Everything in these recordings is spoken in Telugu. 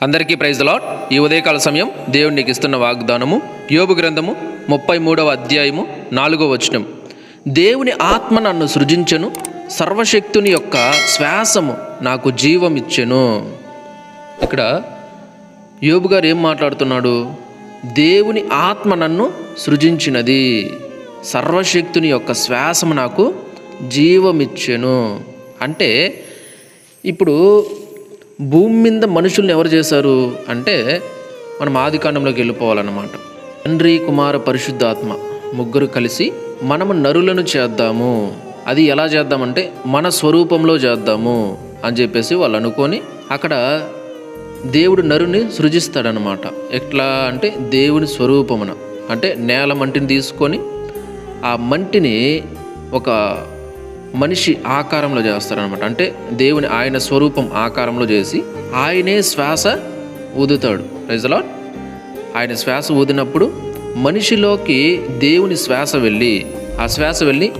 అందరికీ ప్రైజ్ లాట్ ఈ ఉదయకాల సమయం దేవునికి ఇస్తున్న వాగ్దానము యోగు గ్రంథము ముప్పై మూడవ అధ్యాయము నాలుగో వచనం. దేవుని ఆత్మ నన్ను సృజించెను సర్వశక్తుని యొక్క శ్వాసము నాకు జీవమిచ్చెను ఇక్కడ యోబు గారు ఏం మాట్లాడుతున్నాడు? దేవుని ఆత్మ నన్ను సృజించినది సర్వశక్తుని యొక్క శ్వాసము నాకు జీవమిచ్చెను. అంటే ఇప్పుడు భూమి మీద మనుషుల్ని ఎవరు చేశారు అంటే మనం ఆది కాండంలోకి వెళ్ళిపోవాలన్నమాట. తండ్రి కుమార పరిశుద్ధాత్మ ముగ్గురు కలిసి మనము నరులను చేద్దాము. అది ఎలా చేద్దామంటే మన స్వరూపంలో చేద్దాము అని చెప్పేసి వాళ్ళు అనుకొని అక్కడ దేవుడు నరుని సృజిస్తాడనమాట ఎట్లా అంటే దేవుని స్వరూపమున. అంటే నేల మంటిని తీసుకొని ఆ మంటిని ఒక మనిషి ఆకారంలో చేస్తారనమాట అంటే దేవుని ఆయన స్వరూపం ఆకారంలో చేసి ఆయనే శ్వాస ఊదుతాడు. రైజలా ఆయన శ్వాస ఊదినప్పుడు మనిషిలోకి దేవుని శ్వాస వెళ్ళి ఆ శ్వాస వెళ్ళి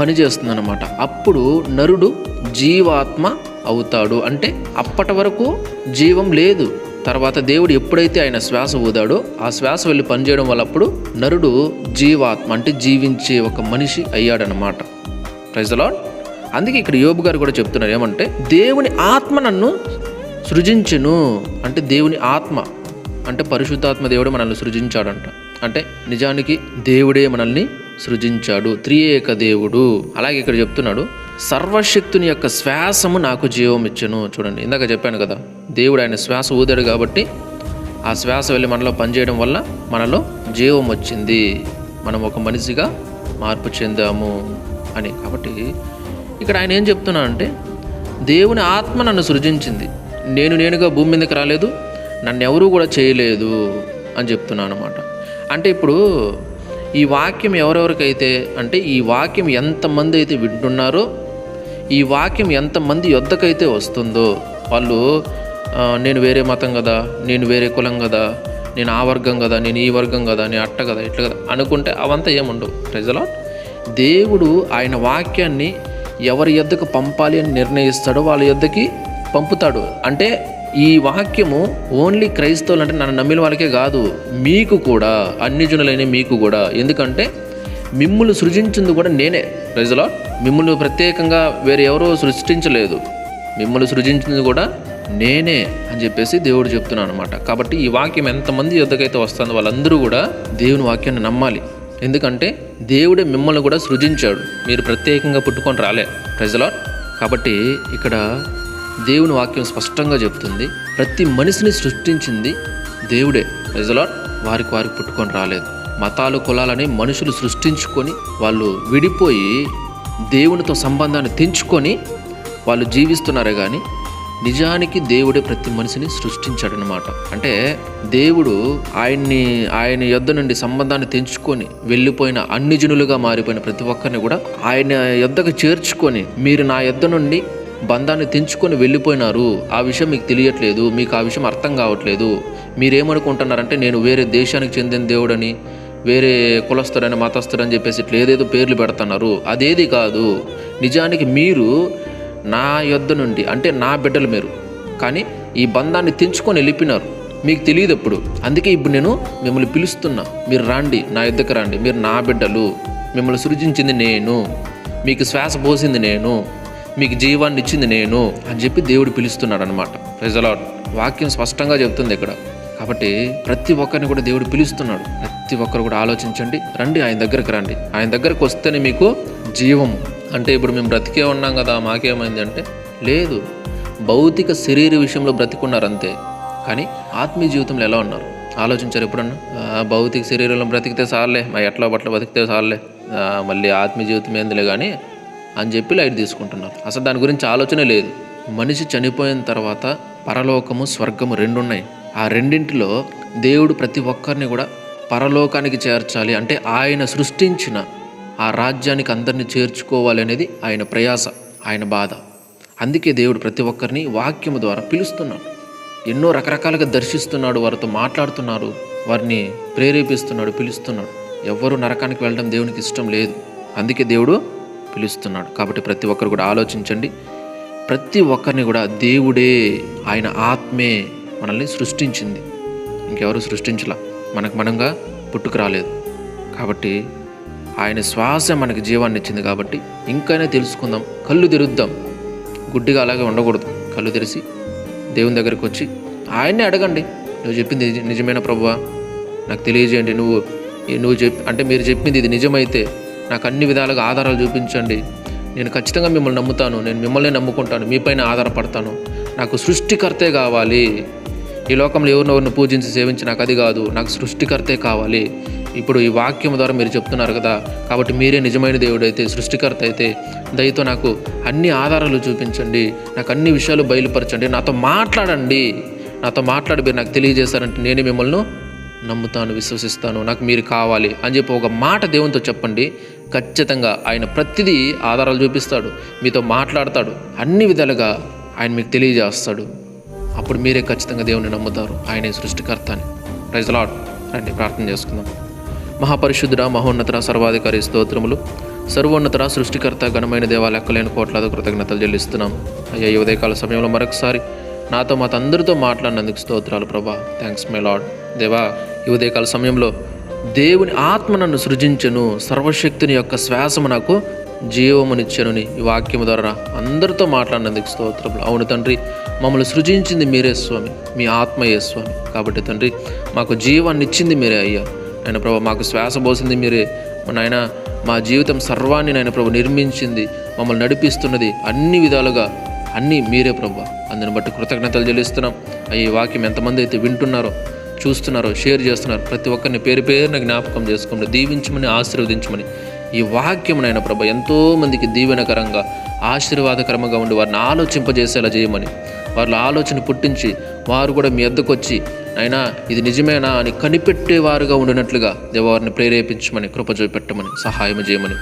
పనిచేస్తుందన్నమాట అప్పుడు నరుడు జీవాత్మ అవుతాడు. అంటే అప్పటి వరకు జీవం లేదు. తర్వాత దేవుడు ఎప్పుడైతే ఆయన శ్వాస ఊదాడో ఆ శ్వాస వెళ్ళి పనిచేయడం వల్ల అప్పుడు నరుడు జీవాత్మ అంటే జీవించే ఒక మనిషి అయ్యాడనమాట ప్రైజ్ లాడ్ అందుకే ఇక్కడ యోబు గారు కూడా చెప్తున్నారు ఏమంటే దేవుని ఆత్మ నన్ను సృజించెను. అంటే దేవుని ఆత్మ అంటే పరిశుద్ధాత్మ దేవుడు మనల్ని సృజించాడంట. అంటే నిజానికి దేవుడే మనల్ని సృజించాడు త్రియేక దేవుడు. అలాగే ఇక్కడ చెప్తున్నాడు సర్వశక్తుని యొక్క శ్వాసము నాకు జీవం ఇచ్చెను. చూడండి ఇందాక చెప్పాను కదా దేవుడు ఆయన శ్వాస ఊదాడు కాబట్టి ఆ శ్వాస వెళ్ళి మనలో పనిచేయడం వల్ల మనలో జీవం వచ్చింది. మనం ఒక మనిషిగా మార్పు చెందాము. అని. కాబట్టి ఇక్కడ ఆయన ఏం చెప్తున్నా అంటే దేవుని ఆత్మ నన్ను సృజించింది. నేను నేనుగా భూమి మీదకి రాలేదు నన్ను ఎవరూ కూడా చేయలేదు అని చెప్తున్నాను అనమాట అంటే ఇప్పుడు ఈ వాక్యం ఎవరెవరికైతే అంటే ఈ వాక్యం ఎంతమంది అయితే వింటున్నారో ఈ వాక్యం ఎంతమంది యొద్దకైతే వస్తుందో వాళ్ళు నేను వేరే మతం కదా నేను వేరే కులం కదా నేను ఆ వర్గం కదా నేను ఈ వర్గం కదా నేను అట్ట కదా ఇట్లా కదా అనుకుంటే అవంతా ఏముండవు. ప్రజలా దేవుడు ఆయన వాక్యాన్ని ఎవరి యొద్దకు పంపాలి అని నిర్ణయిస్తాడో వాళ్ళ యొద్దకి పంపుతాడు. అంటే ఈ వాక్యము ఓన్లీ క్రైస్తవులు అంటే నన్ను నమ్మిన వాళ్ళకే కాదు మీకు కూడా అన్ని జనులైన మీకు కూడా. ఎందుకంటే మిమ్ములు సృజించింది కూడా నేనే. ప్రజలో మిమ్మల్ని ప్రత్యేకంగా వేరే ఎవరో సృష్టించలేదు. మిమ్మల్ని సృజించింది కూడా నేనే అని చెప్పేసి దేవుడు చెప్తున్నాను అనమాట కాబట్టి ఈ వాక్యం ఎంతమంది యుద్ధకైతే వస్తుందో వాళ్ళందరూ కూడా దేవుని వాక్యాన్ని నమ్మాలి. ఎందుకంటే దేవుడే మిమ్మల్ని కూడా సృజించాడు. మీరు ప్రత్యేకంగా పుట్టుకొని రాలే. ప్రజలా కాబట్టి ఇక్కడ దేవుని వాక్యం స్పష్టంగా చెప్తుంది. ప్రతి మనిషిని సృష్టించింది దేవుడే. ప్రజలాట్ వారికి వారికి పుట్టుకొని రాలేదు. మతాలు కులాలని మనుషులు సృష్టించుకొని వాళ్ళు విడిపోయి దేవునితో సంబంధాన్ని తెంచుకొని వాళ్ళు జీవిస్తున్నారే కానీ నిజానికి దేవుడే ప్రతి మనిషిని సృష్టించాడనమాట అంటే దేవుడు ఆయన్ని ఆయన యొద్ద నుండి సంబంధాన్ని తెంచుకొని వెళ్ళిపోయిన అన్ని జనులుగా మారిపోయిన ప్రతి ఒక్కరిని కూడా ఆయన యొద్దకు చేర్చుకొని మీరు నా యొద్ద నుండి బంధాన్ని తెంచుకొని వెళ్ళిపోయినారు. ఆ విషయం మీకు తెలియట్లేదు మీకు ఆ విషయం అర్థం కావట్లేదు. మీరేమనుకుంటున్నారంటే నేను వేరే దేశానికి చెందిన దేవుడని వేరే కులస్తుడని మతస్థుడని చెప్పేసి ఇట్లా ఏదేదో పేర్లు పెడుతున్నారు. అదేది కాదు. నిజానికి మీరు నా యొద్ద నుండి అంటే నా బిడ్డలు మీరు కానీ ఈ బంధాన్ని తెంచుకొని వెళ్ళిపోయినారు. మీకు తెలియదు ఎప్పుడు. అందుకే ఇప్పుడు నేను మిమ్మల్ని పిలుస్తున్నా. మీరు రాండి నా యుద్ధకు రండి. మీరు నా బిడ్డలు. మిమ్మల్ని సృజించింది నేను. మీకు శ్వాస పోసింది నేను. మీకు జీవాన్ని ఇచ్చింది నేను. అని చెప్పి దేవుడు పిలుస్తున్నాడు అనమాట రిజలాట్ వాక్యం స్పష్టంగా చెబుతుంది ఇక్కడ. కాబట్టి ప్రతి ఒక్కరిని కూడా దేవుడు పిలుస్తున్నాడు. ప్రతి ఒక్కరు కూడా ఆలోచించండి. రండి ఆయన దగ్గరకు రండి. ఆయన దగ్గరకు వస్తేనే మీకు జీవం అంటే ఇప్పుడు మేము బ్రతికే ఉన్నాం కదా మాకేమైంది అంటే లేదు భౌతిక శరీర విషయంలో బ్రతికున్నారు అంతే కానీ ఆత్మీయ జీవితంలో ఎలా ఉన్నారు? ఆలోచించారు ఎప్పుడన్నా? భౌతిక శరీరంలో బ్రతికితే సార్లే మా ఎట్లా పట్ల బతికితే సార్లే మళ్ళీ ఆత్మీయ జీవితం ఏందిలే కానీ అని చెప్పి లైట్ తీసుకుంటున్నారు. అసలు దాని గురించి ఆలోచన లేదు. మనిషి చనిపోయిన తర్వాత పరలోకము స్వర్గము రెండు ఉన్నాయి ఆ రెండింటిలో దేవుడు ప్రతి ఒక్కరిని కూడా పరలోకానికి చేర్చాలి. అంటే ఆయన సృష్టించిన ఆ రాజ్యానికి అందరిని చేర్చుకోవాలనేది ఆయన ప్రయాస ఆయన బాధ. అందుకే దేవుడు ప్రతి ఒక్కరిని వాక్యము ద్వారా పిలుస్తున్నాడు. ఎన్నో రకరకాలుగా దర్శిస్తున్నాడు వారితో మాట్లాడుతున్నారు వారిని ప్రేరేపిస్తున్నాడు పిలుస్తున్నాడు. ఎవ్వరూ నరకానికి వెళ్ళడం దేవునికి ఇష్టం లేదు. అందుకే దేవుడు పిలుస్తున్నాడు. కాబట్టి ప్రతి ఒక్కరు కూడా ఆలోచించండి. ప్రతి ఒక్కరిని కూడా దేవుడే ఆయన ఆత్మే మనల్ని సృష్టించింది. ఇంకెవరు సృష్టించలా? మనకు మనంగా పుట్టుకు రాలేదు. కాబట్టి ఆయన శ్వాస మనకి జీవాన్ని ఇచ్చింది కాబట్టి ఇంకైనా తెలుసుకుందాం. కళ్ళు తెరుద్దాం. గుడ్డిగా అలాగే ఉండకూడదు. కళ్ళు తెరిచి దేవుని దగ్గరికి వచ్చి ఆయన్నే అడగండి. నువ్వు చెప్పింది నిజమైన ప్రభువా? నాకు తెలియజేయండి. నువ్వు నువ్వు చెప్ అంటే మీరు చెప్పింది ఇది నిజమైతే నాకు అన్ని విధాలుగా ఆధారాలు చూపించండి. నేను ఖచ్చితంగా మిమ్మల్ని నమ్ముతాను. నేను మిమ్మల్ని నమ్ముకుంటాను. మీపైన ఆధారపడతాను. నాకు సృష్టికర్తే కావాలి. ఈ లోకంలో ఎవరినెవరిని పూజించి సేవించి నాకు అది కాదు. నాకు సృష్టికర్తే కావాలి. ఇప్పుడు ఈ వాక్యం ద్వారా మీరు చెప్తున్నారు కదా కాబట్టి మీరే నిజమైన దేవుడు అయితే సృష్టికర్త అయితే దయతో నాకు అన్ని ఆధారాలు చూపించండి నాకు అన్ని విషయాలు బయలుపరచండి నాతో మాట్లాడండి నాతో మాట్లాడి మీరు నాకు తెలియజేస్తారంటే నేను మిమ్మల్ని నమ్ముతాను విశ్వసిస్తాను నాకు మీరు కావాలి అని చెప్పి ఒక మాట దేవునితో చెప్పండి ఖచ్చితంగా ఆయన ప్రతిదీ ఆధారాలు చూపిస్తాడు మీతో మాట్లాడతాడు అన్ని విధాలుగా ఆయన మీకు తెలియజేస్తాడు. అప్పుడు మీరే ఖచ్చితంగా దేవుని నమ్ముతారు ఆయనే సృష్టికర్త అని. ప్రజలాడు రండి ప్రార్థన చేసుకుందాం. మహాపరిశుద్ధుడ మహోన్నతర సర్వాధికారి స్తోత్రములు. సర్వోన్నతర సృష్టికర్త ఘనమైన దేవా లెక్కలేని కోట్లాది కృతజ్ఞతలు చెల్లిస్తున్నాం. అయ్యా ఈ ఉదయకాల సమయంలో మరొకసారి నాతో మా అందరితో మాట్లాడినందుకు స్తోత్రాలు ప్రభా. థ్యాంక్స్ మై లాడ్ దేవా ఈ ఉదయకాల సమయంలో దేవుని ఆత్మ నన్ను సృజించను. సర్వశక్తిని యొక్క శ్వాసము నాకు జీవమునిచ్చెనుని. ఈ వాక్యము ద్వారా అందరితో మాట్లాడినందుకు స్తోత్రములు. అవును తండ్రి మమ్మల్ని సృజించింది మీరే స్వామి. మీ ఆత్మయే స్వామి. కాబట్టి తండ్రి మాకు జీవాన్ని ఇచ్చింది మీరే అయ్యా. ఆయన ప్రభు మాకు శ్వాస పోసింది మీరే. నాయన మా జీవితం సర్వాన్ని నాయన ప్రభు నిర్మించింది మమ్మల్ని నడిపిస్తున్నది అన్ని విధాలుగా అన్నీ మీరే ప్రభు. అందుని బట్టి కృతజ్ఞతలు చెల్లిస్తున్నాం. ఈ వాక్యం ఎంతమంది అయితే వింటున్నారో చూస్తున్నారో షేర్ చేస్తున్నారు ప్రతి ఒక్కరిని పేరు పేరున జ్ఞాపకం చేసుకోండి దీవించమని ఆశీర్వదించమని ఈ వాక్యం నాయన ప్రభ ఎంతోమందికి దీవెనకరంగా ఆశీర్వాదకరంగా ఉండి వారిని ఆలోచింపజేసేలా చేయమని వారిలో ఆలోచన పుట్టించి వారు కూడా మీ ఎద్దకొచ్చి అయినా ఇది నిజమేనా అని కనిపెట్టేవారుగా ఉండినట్లుగా దేవవారిని ప్రేరేపించమని కృప చూపెట్టమని సహాయం చేయమని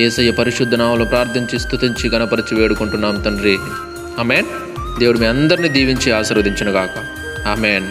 ఏసయ్య పరిశుద్ధ నామలో ప్రార్థించి స్థుతించి గణపరిచి వేడుకుంటున్నాం తండ్రి. ఆమెన్. దేవుడు మీ అందరినీ దీవించి ఆశీర్వదించునుగాక. ఆమెన్.